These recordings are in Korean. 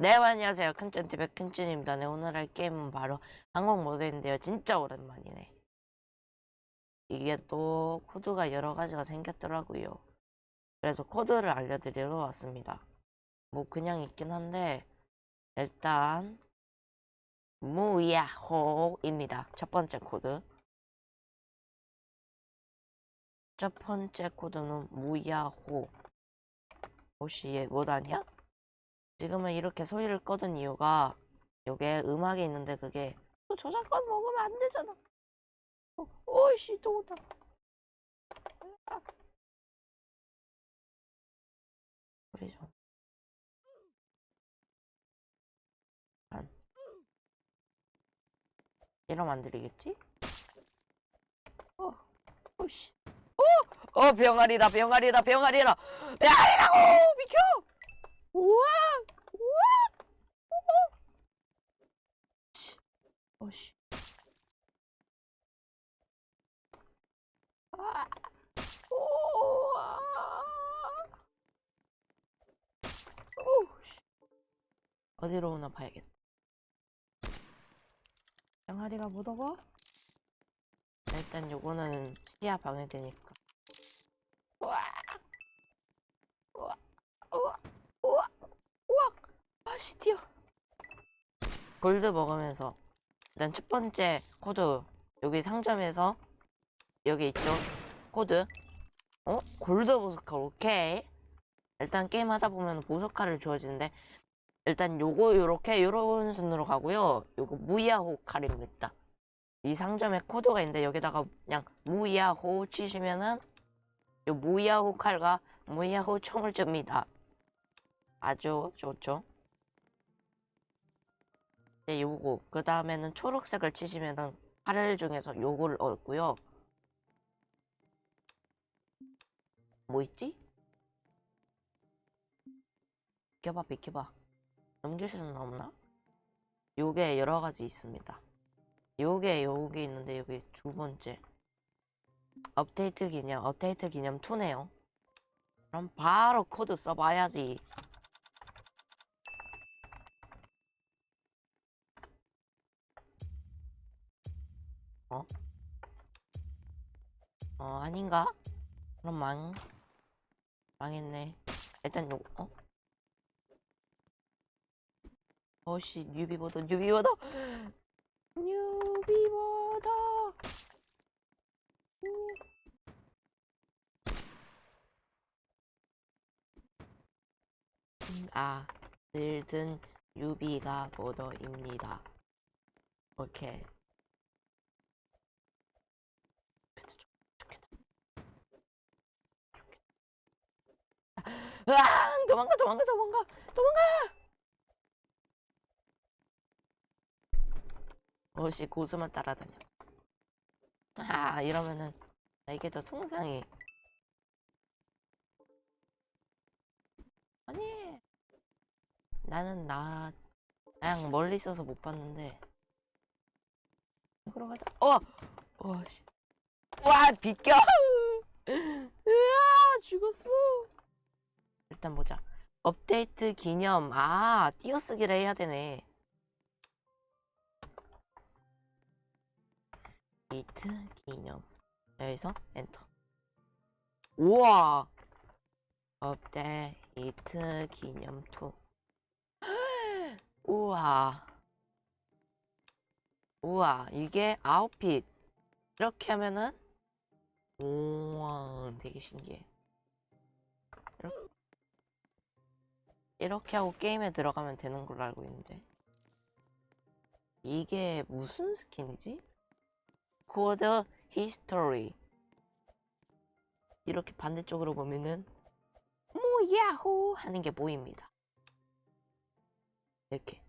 네, 안녕하세요. 큰짠TV의 큰짠입니다. 네, 오늘 할 게임은 바로 항공 모드인데요. 진짜 오랜만이네. 이게 또 코드가 여러 가지가 생겼더라고요. 그래서 코드를 알려드리러 왔습니다. 뭐 그냥 있긴 한데 일단 무야호입니다. 첫 번째 코드. 첫 번째 코드는 무야호. 혹시 얘 못 아냐? 지금은 이렇게 소리를 꺼둔 이유가 요게 음악이 있는데 그게 또 저작권 먹으면 안 되잖아. 어, 오이씨 또 온다. 아. 소리 좀. 안. 이러면 안 들리겠지? 어, 오이씨. 어, 어 병아리다 병아리다 병아리라. 병아리라고 비켜. 우와! 우와! 우와! 씨, 어씨. 아! 어디로 오나 봐야겠다. 병아리가 묻어봐? 일단 요거는 시야 방해되니까. 우와! 우와! 우와! 우와! 우와! 아씨 뛰어! 골드 먹으면서 일단 첫 번째 코드 여기 상점에서 여기 있죠? 코드 어? 골드 보석칼 오케이 일단 게임 하다 보면 보석칼을 주어지는데 일단 요거 요렇게 요런 순으로 가고요 요거 무야호 칼입니다 이 상점에 코드가 있는데 여기다가 그냥 무야호 치시면은 요 무야호 칼과 무야호 총을 줍니다 아주 좋죠. 네, 요거. 그 다음에는 초록색을 치시면은 팔을 중에서 요거를 얻고요. 뭐 있지? 비켜봐, 비켜봐. 넘길 수는 없나? 요게 여러 가지 있습니다. 요게, 요게 있는데, 여기 두 번째. 업데이트 기념, 업데이트 기념 2네요. 그럼 바로 코드 써봐야지. 어, 아닌가? 그럼 망, 망했네. 일단 요, 어? 어씨, 뉴비보다, 뉴비보다! 뉴비보다! 뉴- 음, 아, 들든 유비가 보더입니다. 오케이. 으앙! 도망가, 도망가, 도망가, 도망가! 어씨, 고수만 따라다녀. 아, 이러면은, 이게 더 승상이. 아니, 나는 나, 그냥 멀리 있어서 못 봤는데. 이거로 가자. 어! 어, 씨. 와, 비켜! 으아, 죽었어! 일단 보자. 업데이트 기념. 아, 띄어쓰기를 해야 되네. 데이트 기념. 여기서 엔터. 우와! 업데이트 기념 2. 우와. 우와, 이게 아웃핏. 이렇게 하면은, 우와, 되게 신기해. 이렇게 하고 게임에 들어가면 되는 걸로 알고 있는데. 이게 무슨 스킨이지? 코드 히스토리. 이렇게 반대쪽으로 보면은, 뭐, 야호! 하는 게 보입니다. 이렇게.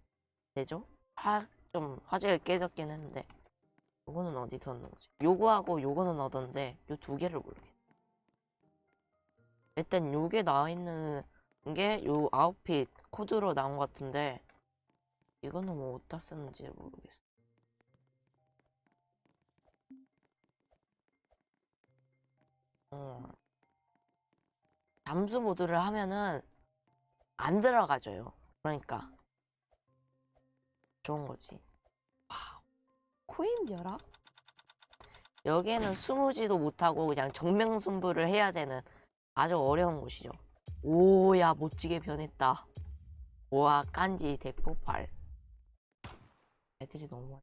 되죠? 화, 좀 화제가 깨졌긴 했는데 요거는 어디서 얻는 거지? 요거하고 요거는 얻었는데 요 두 개를 모르겠어 일단 요게 나와 있는 게 요 아웃핏 코드로 나온 것 같은데 이거는 뭐 어디다 쓰는지 모르겠어 어. 잠수 모드를 하면은 안 들어가져요 그러니까 좋은 거지. 코인 열아? 여기에는 숨으지도 못하고 그냥 정명승부를 해야 되는 아주 어려운 곳이죠. 오야 멋지게 변했다. 와 깐지 대폭발. 애들이 너무 많아.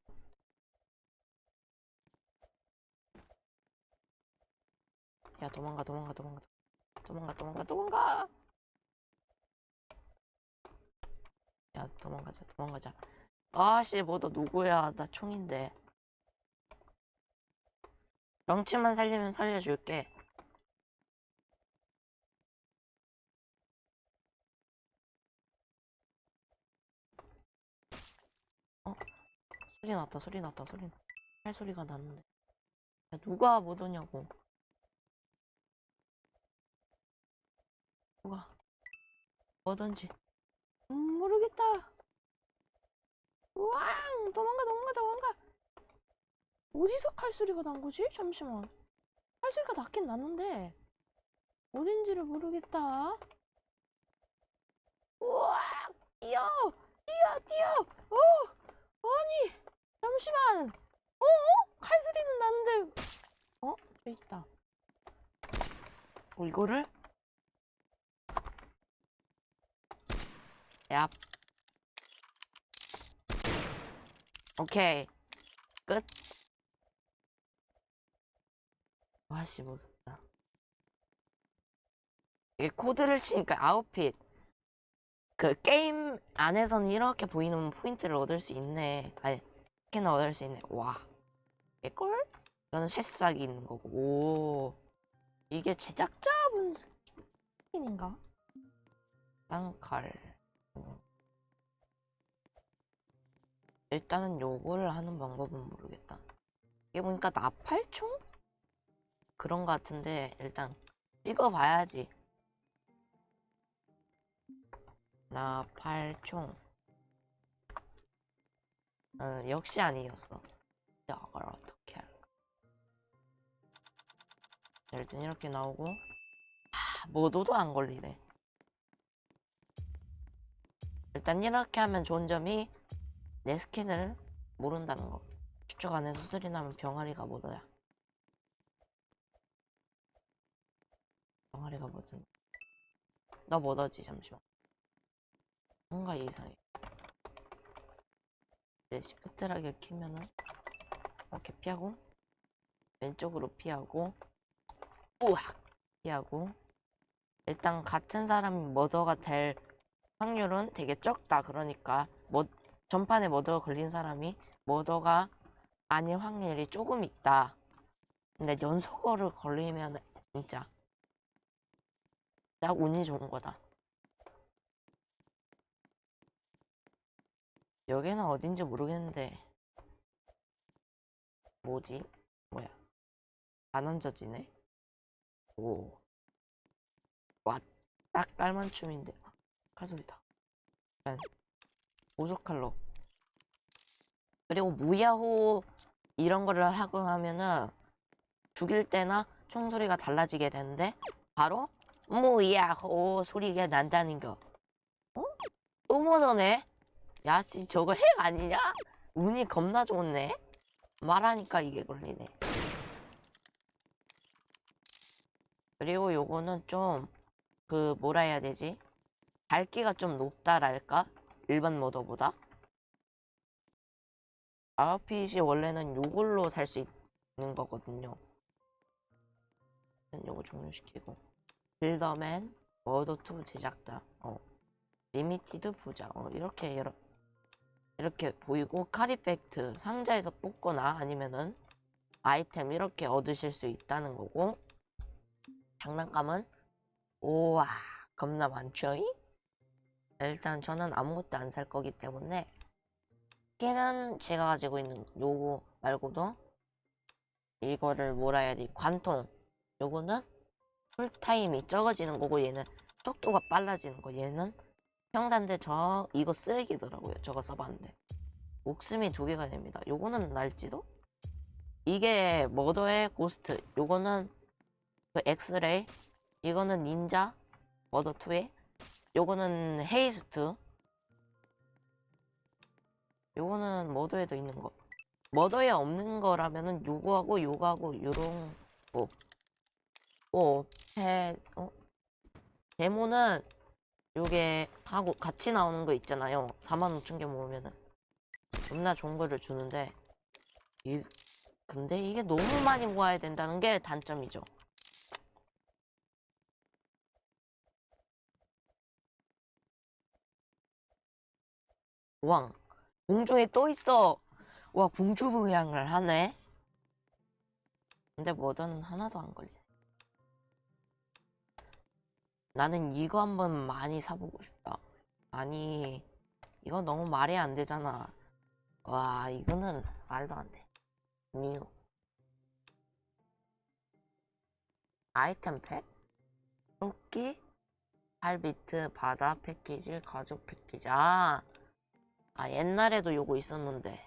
야 도망가 도망가 도망가 도망가 도망가 도망가. 야 도망가자 도망가자. 아씨 뭐 너 누구야 나 총인데. 명치만 살리면 살려줄게. 소리 났다, 소리 났다, 소리 났다. 할 소리가 났는데. 야, 누가 못 오냐고. 누가 뭐든지. 음, 모르겠다. 우왕! 도망가, 도망가, 도망가! 어디서 칼소리가 난 거지? 잠시만. 칼소리가 났긴 났는데 어딘지를 모르겠다. 우왕! 뛰어! 뛰어! 뛰어! 어! 아니! 잠시만! 어? 어? 칼 소리는 났는데 어? 저 있다. 어, 이거를? 야. 오케이. 끝. 와씨 무섭다. 이게 코드를 치니까 아웃핏. 그 게임 안에서는 이렇게 보이는 포인트를 얻을 수 있네. 아니, 스킨을 얻을 수 있네. 와. 개꿀? 이거는 새싹이 있는 거고. 오. 이게 제작자분 스킨인가? 쌍칼. 일단은 요거를 하는 방법은 모르겠다. 이게 보니까 나팔총? 그런 거 같은데 일단 찍어봐야지. 나팔총. 어, 역시 아니었어. 이걸 어떻게 할까? 자, 일단 이렇게 나오고 아, 모도도 안 걸리네. 일단 이렇게 하면 좋은 점이 내 스킨을 모른다는 거. 추적 안에서 수들이 나면 병아리가 뭐더야. 병아리가 뭐든. 너 뭐더지 잠시만. 뭔가 이상해. 이제 시프트라게 키면은 이렇게 피하고 왼쪽으로 피하고 우악 피하고 일단 같은 사람이 머더가 될 확률은 되게 적다. 그러니까 뭐 전판에 머더가 걸린 사람이 머더가 아닐 확률이 조금 있다. 근데 연속으로 걸리면 진짜 딱 운이 좋은 거다. 여기는 어딘지 모르겠는데 뭐지? 뭐야? 안 얹어지네? 오. 와, 딱 깔만춤인데. 칼소리다. 보조칼로. 그리고 무야호 이런 거를 하고 하면은 죽일 때나 총소리가 달라지게 되는데 바로 무야호 소리가 난다는 거. 어? 또 모더네? 야 씨 저거 핵 아니냐? 운이 겁나 좋네. 말하니까 이게 걸리네. 그리고 요거는 좀 그 뭐라 해야 되지? 밝기가 좀 높다랄까? 일반 모더보다. 아웃핏이 원래는 요걸로 살 수 있는 거거든요. 요거 종료시키고. 빌더맨, 머더2 제작자, 어. 리미티드 부자, 어. 이렇게 여러, 이렇게 보이고, 카리팩트, 상자에서 뽑거나 아니면은 아이템 이렇게 얻으실 수 있다는 거고, 장난감은? 오와 겁나 많죠이? 일단 저는 아무것도 안 살 거기 때문에 걔는 제가 가지고 있는 요거 말고도 이거를 뭐라 해야 되지 관통. 요거는 풀타임이 적어지는 거고 얘는 속도가 빨라지는 거. 얘는 평산대 저 이거 쓰레기더라고요. 저거 써봤는데. 목숨이 두 개가 됩니다. 요거는 날지도? 이게 머더의 고스트. 요거는 그 엑스레이. 이거는 닌자. 머더2의 요거는 헤이스트. 요거는 머더에도 있는 거. 머더에 없는 거라면은 요거하고 요거하고 요런 거. 어, 해, 어? 데모는 요게 하고 같이 나오는 거 있잖아요. 4만 5천 개 모으면은. 겁나 좋은 거를 주는데, 이, 근데 이게 너무 많이 모아야 된다는 게 단점이죠. 왕, 공중에 떠 있어. 와, 공주부양을 하네. 근데 뭐든 하나도 안 걸려. 나는 이거 한번 많이 사보고 싶다. 아니, 이거 너무 말이 안 되잖아. 와, 이거는 말도 안 돼. 뉴. 아이템 팩? 토끼? 8비트 바다 패키지, 가족 패키지. 아, 아, 옛날에도 요거 있었는데.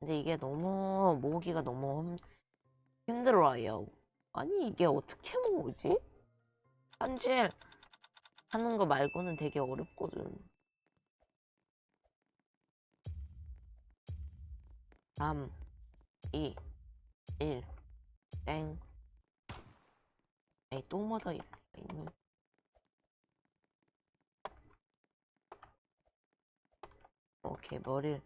근데 이게 너무 모으기가 너무 흠- 힘들어요. 아니, 이게 어떻게 모으지? 현질 하는 거 말고는 되게 어렵거든. 3, 2, 1, 땡. 에이, 또 뭐더 있니? 오케이, 머리를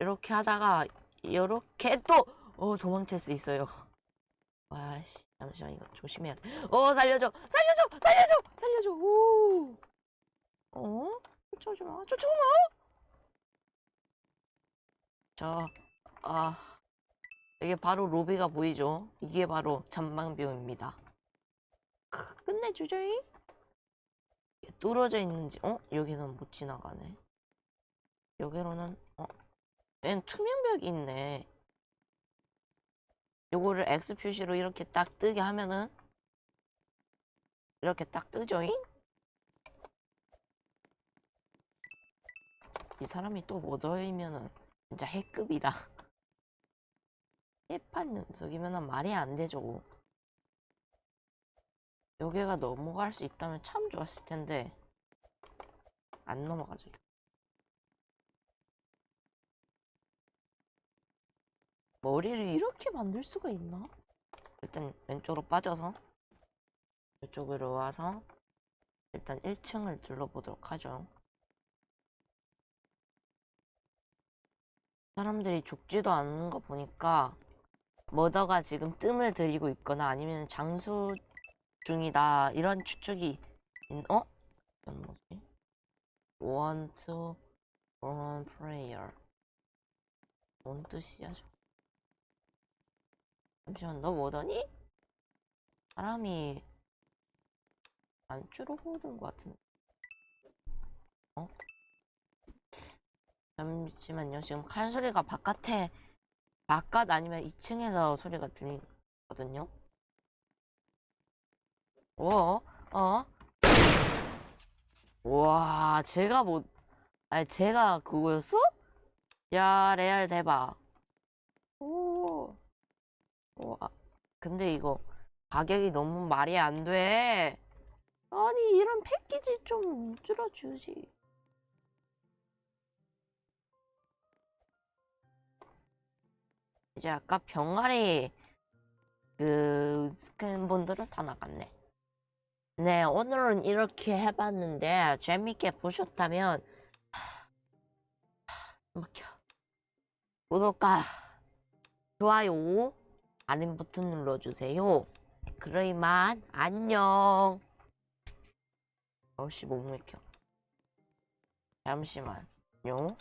이렇게 하다가 이렇게 또 어, 도망칠 수 있어요. 와씨, 잠시만 이거 조심해야 돼. 어, 살려줘, 살려줘, 살려줘, 살려줘. 오, 어? 쫓아오지 마, 쫓아오지 마. 저, 아, 이게 바로 로비가 보이죠? 이게 바로 전망뷰입니다. 끝내주죠잉? 뚫어져 있는지, 어? 여기는 못 지나가네. 여기로는, 어? 웬 투명벽이 있네. 요거를 X 표시로 이렇게 딱 뜨게 하면은, 이렇게 딱 뜨죠잉? 이 사람이 또 못 어이면은, 진짜 해급이다. 해판 녀석이면은 말이 안 되죠. 여기가 넘어갈 수 있다면 참 좋았을 텐데 안 넘어가죠. 머리를 이렇게 만들 수가 있나? 일단 왼쪽으로 빠져서 이쪽으로 와서 일단 1층을 둘러보도록 하죠. 사람들이 죽지도 않는 거 보니까 머더가 지금 뜸을 들이고 있거나 아니면 장수 중이다 이런 추측이 있, 어? 이건 뭐지? Want to run prayer 뭔 뜻이야 저 잠시만 너 뭐더니? 사람이 안 줄어드는 것 같은데 어? 잠시만요 지금 칼 소리가 바깥에 바깥 아니면 2층에서 소리가 들리거든요 어? 어? 와, 제가 뭐, 아니, 제가 그거였어? 야, 레알 대박. 오. 와, 근데 이거 가격이 너무 말이 안 돼. 아니, 이런 패키지 좀 줄여주지. 이제 아까 병아리 그 스캔분들은 다 나갔네. 네, 오늘은 이렇게 해봤는데 재밌게 보셨다면 막혀. 구독과 좋아요, 알림 버튼 눌러주세요. 그러이만 안녕. 어씨 못 맥혀. 잠시만요.